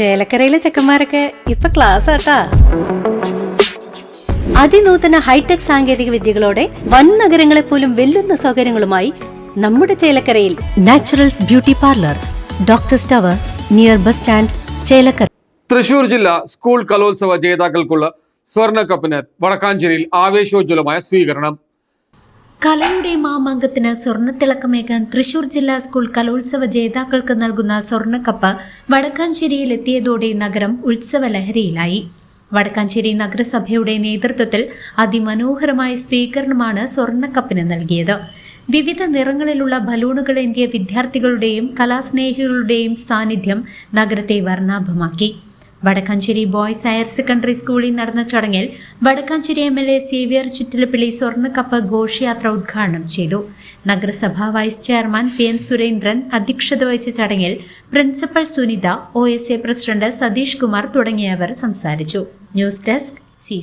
ചേലക്കരയിലെ ചെക്കന്മാരൊക്കെ ഇപ്പൊ ക്ലാസ് ആട്ടാ. അതിനൂതന ഹൈടെക് സാങ്കേതിക വിദ്യകളോടെ വൻ നഗരങ്ങളെ പോലും വെല്ലുന്ന സൗകര്യങ്ങളുമായി നമ്മുടെ ചേലക്കരയിൽ naturals beauty parlour doctor സ്റ്റവർ near bus stand Chelakkara. Thrissur ജില്ല സ്കൂൾ കലോത്സവ ജേതാക്കൾക്കുള്ള സ്വർണ കപ്പിന് വടക്കാഞ്ചേരിയിൽ ആവേശോജ്വലമായ സ്വീകരണം. കലയുടെ മാമാങ്കത്തിന് സ്വർണത്തിളക്കമേകാൻ തൃശൂർ ജില്ലാ സ്കൂൾ കലോത്സവ ജേതാക്കൾക്ക് നൽകുന്ന സ്വർണക്കപ്പ് വടക്കാഞ്ചേരിയിൽ എത്തിയതോടെ നഗരം ഉത്സവ ലഹരിയിലായി വടക്കാഞ്ചേരി നഗരസഭയുടെ നേതൃത്വത്തിൽ അതിമനോഹരമായ സ്വീകരണമാണ് സ്വർണക്കപ്പിന് നൽകിയത്. വിവിധ നിറങ്ങളിലുള്ള ബലൂണുകൾ എന്തിയ വിദ്യാർത്ഥികളുടെയും കലാസ്നേഹികളുടെയും സാന്നിധ്യം നഗരത്തെ വർണാഭമാക്കി. വടക്കാഞ്ചേരി ബോയ്സ് ഹയർ സെക്കൻഡറി സ്കൂളിൽ നടന്ന ചടങ്ങിൽ Vadakkanchery M L A Xavier Chittilappilly സ്വർണക്കപ്പ് ഘോഷയാത്ര ഉദ്ഘാടനം ചെയ്തു. നഗരസഭാ vice chairman P N Surendran അധ്യക്ഷത വഹിച്ച ചടങ്ങിൽ principal Sunitha O S A president Satheesh Kumar തുടങ്ങിയവർ സംസാരിച്ചു. News desk C